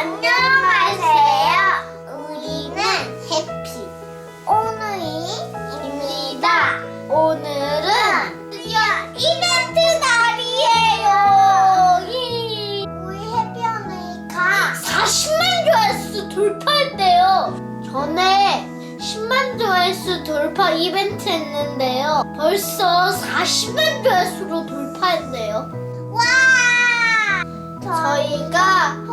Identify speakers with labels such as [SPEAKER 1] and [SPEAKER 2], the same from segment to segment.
[SPEAKER 1] 안녕하세요. 우리는 해피 오늘입니다. 오늘은 드디어 이벤트 날이에요. 이- 우리 해피 오늘이가 40만 조회수 돌파했대요. 전에 10만 조회수 돌파 이벤트 했는데요. 벌써 40만 조회수로 돌파했네요. 와! 저희가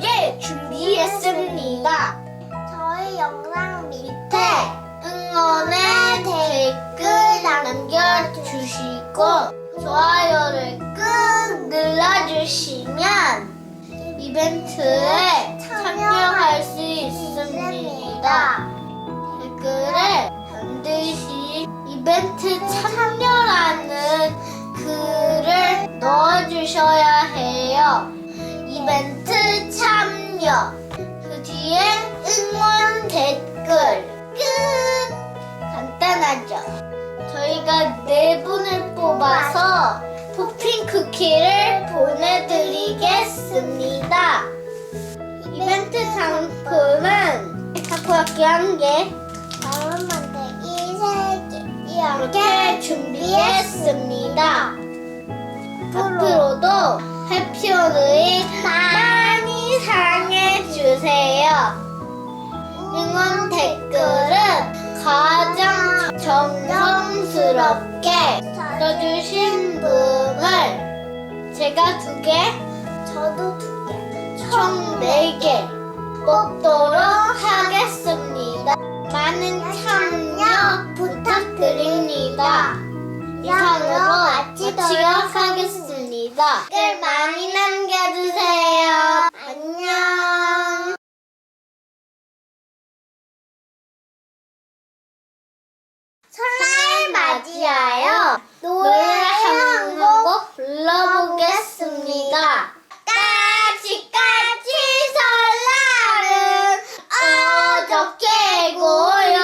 [SPEAKER 1] 4개 준비했습니다. 저희 영상 밑에 응원의 댓글 남겨주시고 좋아요를 꾹 눌러주시면 이벤트에 참여할 수 있습니다. 댓글에 반드시 이벤트 참여라는 글을 넣어주셔야 해요. 이벤트 참여. 그 뒤에 응원 댓글. 끝! 간단하죠? 저희가 네 분을 뽑아서 토핑 쿠키를 보내드리겠습니다. 이벤트 상품은 타코야키 한 개, 다음 만들기 세 개, 이렇게 준비했습니다. 앞으로도 해피오를 많이 사랑해 주세요. 응원 댓글은 가장 정성스럽게 써주신 분을 제가 두 개, 저도 두 개, 총 네 개 뽑도록 하겠습니다. 많은 참여 부탁드립니다. 이상으로 마치도록 하겠습니다. 댓글 많이 맞이하여 노래 한 곡 불러보겠습니다. 까치 까치 설날은 어저께 고요.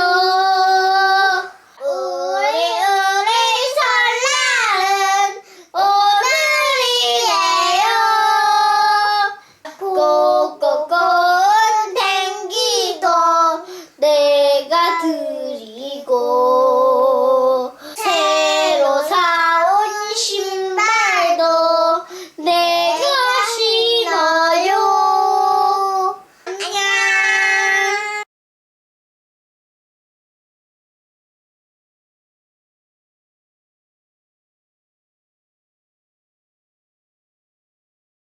[SPEAKER 1] 우리 우리 설날은 오늘이에요. 꼬꼬꼬은 댕기도 내가 드리고.